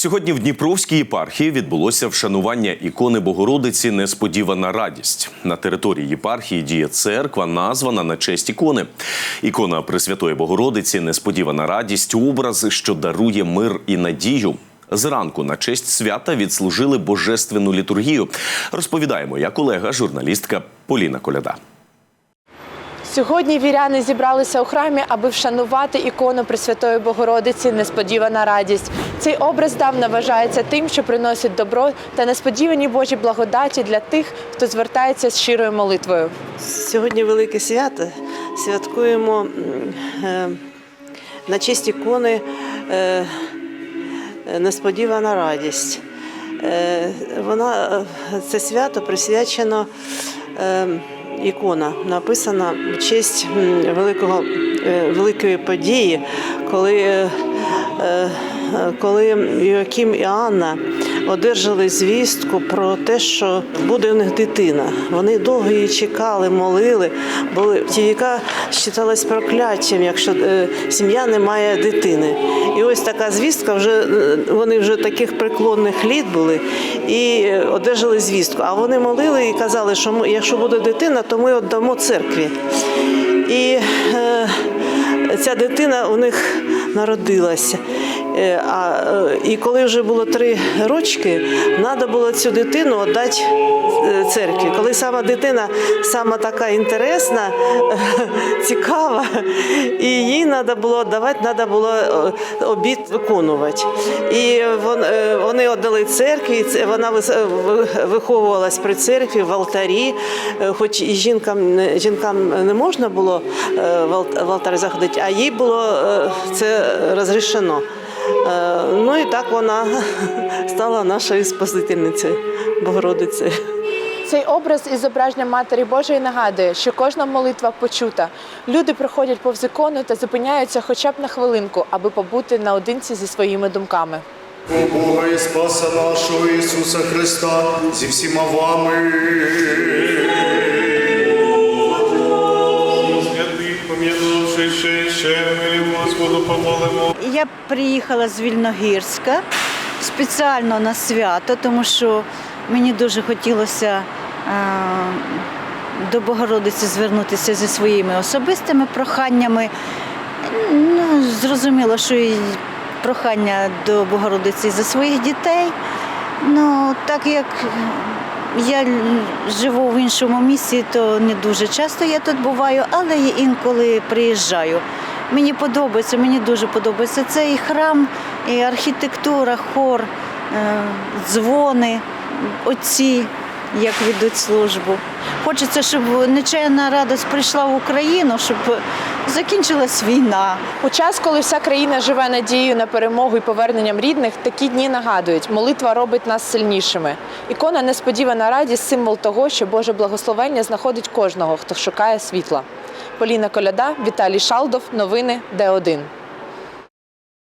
Сьогодні в Дніпровській єпархії відбулося вшанування ікони Богородиці Несподівана радість. На території єпархії діє церква, названа на честь ікони. Ікона Пресвятої Богородиці Несподівана радість образ, що дарує мир і надію. Зранку на честь свята відслужили божественну літургію. Розповідає моя колега, журналістка Поліна Коляда. Сьогодні віряни зібралися у храмі, аби вшанувати ікону Пресвятої Богородиці Несподівана радість. Цей образ давно вважається тим, що приносить добро та несподівані Божі благодаті для тих, хто звертається з щирою молитвою. Сьогодні велике свято. Святкуємо е, на честь ікони е, Несподівана радість. Е, Вона, це свято присвячено ікона, написана в честь великого, е, великої події, коли, е, е, коли Йоаким і Анна одержали звістку про те, що буде у них дитина. Вони довго її чекали, молили, бо ті віка вважалась прокляттям, якщо е, сім'я не має дитини. І ось така звістка, вже вони вже таких преклонних літ були і одержали звістку. А вони молили і казали, що якщо буде дитина, то ми віддамо церкві. І ця дитина у них народилася. Е, А, е, і коли вже було три рочки, треба було цю дитину віддати е, церкві. Коли сама дитина сама така інтересна, цікава, і їй треба було віддавати, треба було обід виконувати. І вон- вони віддали церкві, вона виховувалась при церкві в алтарі, хоч і жінкам, жінкам не можна було в ал- в алтар заходити, а їй було це розрішено. Е, Ну і так вона стала нашою спасительницею, Богородицею. Цей образ із зображенням Матері Божої нагадує, що кожна молитва почута. Люди проходять повз ікону та зупиняються хоча б на хвилинку, аби побути наодинці зі своїми думками. О Бога і Спаса нашого Ісуса Христа зі всіма вами. Ще, ми Господу помолимо. Я приїхала з Вільногірська спеціально на свято, тому що мені дуже хотілося е, до Богородиці звернутися зі своїми особистими проханнями. Ну, зрозуміло, що і прохання до Богородиці за своїх дітей. Ну, так як я живу в іншому місці, то не дуже часто я тут буваю, але інколи приїжджаю. Мені подобається, мені дуже подобається цей храм, і архітектура, хор, е, дзвони, отці, як ведуть службу. Хочеться, щоб нечайна радость прийшла в Україну, щоб закінчилась війна. У час, коли вся країна живе надією на перемогу і поверненням рідних, такі дні нагадують, молитва робить нас сильнішими. Ікона несподівана радість символ того, що Боже благословення знаходить кожного, хто шукає світла. Поліна Коляда, Віталій Шалдов, новини Д1.